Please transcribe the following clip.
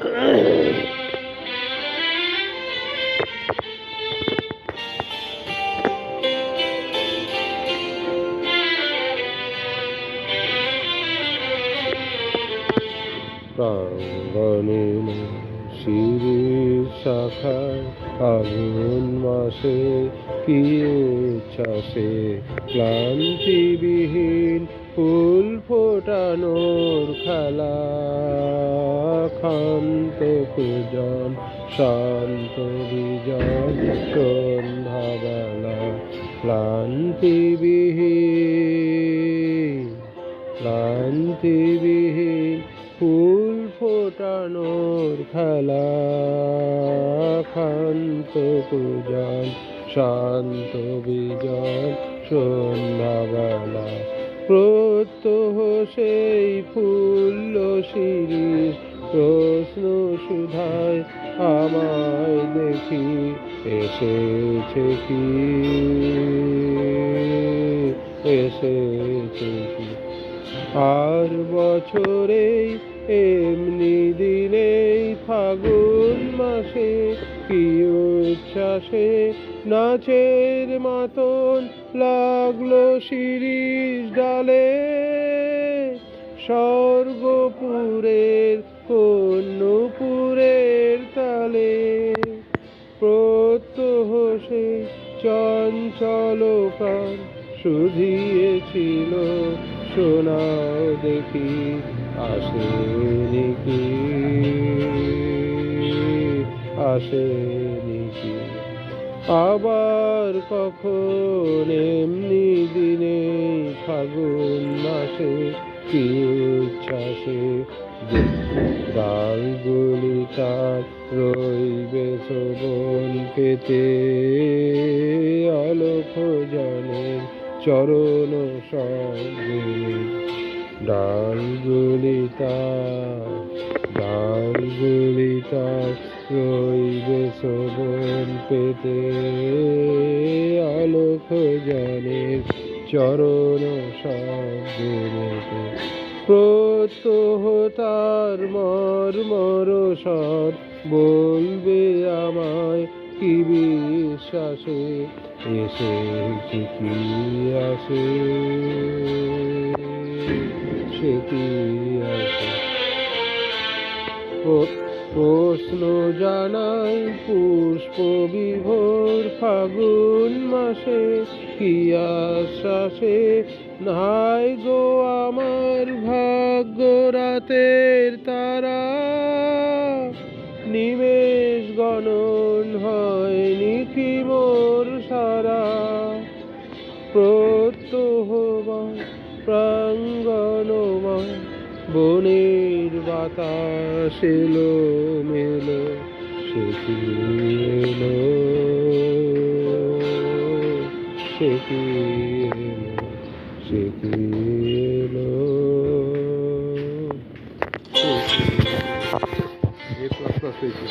প্রাঙ্গণে শিরির শাখায় আগুন মাসে কি উচ্ছ্বাসে ক্লান্তিবিহীন ফুল ফোটানোর খেলা। ক্ষান্ত পূজন শান্ত বিজন সন্ধ্যাবেলা ক্লান্তিবিহীন ক্লান্তিবিহীন, ফুল ফোটানোর খেলা খান্ত পূজন শান্ত বিজন সন্ধ্যাবেলা প্রত্যহ সেই ফুল্ল শিরিষ প্রশ্ন সুধায় আমায় দেখি, এসেছে কি? এসেছে কি? আর বছরেই এমনি দিনেই ফাগুন মাসে কি উচ্ছ্বাসে নাচের মতন লাগল শিরিষ ডালে। স্বর্গপুরের কন্যপুরের তালে প্রত্যহ সেই চঞ্চলকার শুধিয়েছিল। শোনাও দেখি আসেনি কি আসেনি কি আবার কখন এমনি দিনে ফাগুন মাসে কি উচ্ছ্বাসে ডালগুলি তার রইবে শোভন পেতে আলোক জনের চরণ সঙ্গে। ডালগুলি তার ডালগুলি তার রইবে শোভন পেতে, আলোক জনের চরণ সঙ্গে প্রত্যহ তার মর মর সর বলবে আমায় কি বিশ্বাসে, এসে কি আসে? সে কি আসে? প্রশ্ন জানাই পুষ্প বিভোর ফাগুন মাসে, কি আশ্বাসে? নাই গো আমার ভাগ্য রাতের তারা। নিমেষ গণন হয়নি কি মোর সারা। প্রত্যহমান প্রাঙ্গণমান বনের বাতাস এলো মেলো সে এলো সে এলো সে এলো? এ প্লাস প্লাস হয়েছে